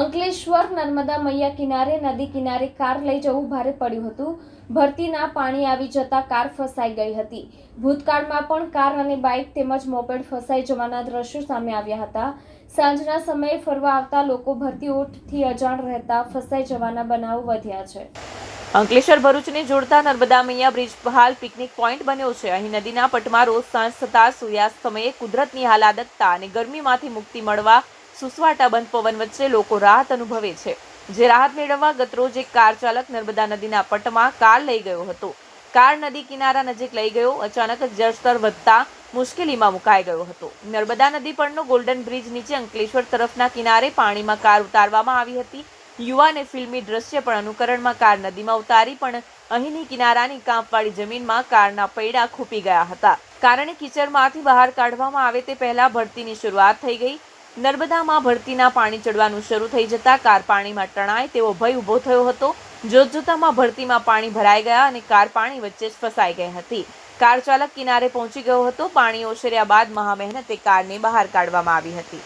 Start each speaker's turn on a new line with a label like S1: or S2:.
S1: અંકલેશ્વર નર્મદા મૈયા કિનારે, નદી કિનારે કાર લઈ જવું ભારે પડ્યું હતું. ભરતીના પાણી આવી જતા કાર ફસાઈ ગઈ હતી. ભૂતકાળમાં પણ કાર અને બાઇક તેમજ મોપેડ ફસાઈ જવાના દ્રશ્યો સામે આવ્યા હતા. સાંજના સમયે ફરવા આવતા લોકો ભરતી ઓઠથી અજાણ રહેતા ફસાઈ જવાના બનાવો વધ્યા છે.
S2: અંકલેશ્વર ભરૂચને જોડતા નર્મદા મૈયા બ્રિજ હાલ પિકનિક પોઈન્ટ બન્યો છે. અહીં નદીના પટમાં રોજ સાંજ થતાં સૂર્યાસ્ત સમયે કુદરતની હાલાદકતા અને ગરમીમાંથી મુક્તિ મળવા સુસવાટા બંધ પવન વચ્ચે લોકો રાહત અનુભવે છે. જે રાહત મેળવવા ગતરોજ એક કાર ચાલક નર્મદા નદીના પટમાં કાર લઈ ગયો હતો. કાર નદી કિનારા નજીક લઈ ગયો, અચાનક જળસ્તર વધતા મુશ્કેલીમાં મુકાઈ ગયો હતો. નર્મદા નદી પરનો ગોલ્ડન બ્રિજ નીચે અંકલેશ્વર તરફના કિનારે પાણીમાં કાર ઉતારવામાં આવી હતી. યુવાને ફિલ્મી દ્રશ્ય પણ અનુકરણમાં કાર નદીમાં ઉતારી, પણ અહીંની કિનારાની કાંપવાળી જમીનમાં કારના પૈડા ખૂપી ગયા હતા. કારણે કિચડમાંથી બહાર કાઢવામાં આવે તે પહેલા ભરતીની શરૂઆત થઈ ગઈ. નર્મદામાં ભરતીના પાણી ચડવાનું શરૂ થઈ જતા કાર પાણીમાં તણાય તેવો ભય ઊભો થયો હતો. જોતજોતામાં ભરતીમાં પાણી ભરાઈ ગયા અને કાર પાણી વચ્ચે જ ફસાઈ ગઈ હતી. કાર ચાલક કિનારે પહોંચી ગયો હતો. પાણી ઓસર્યા બાદ મહામહેનતે કારને બહાર કાઢવામાં આવી હતી.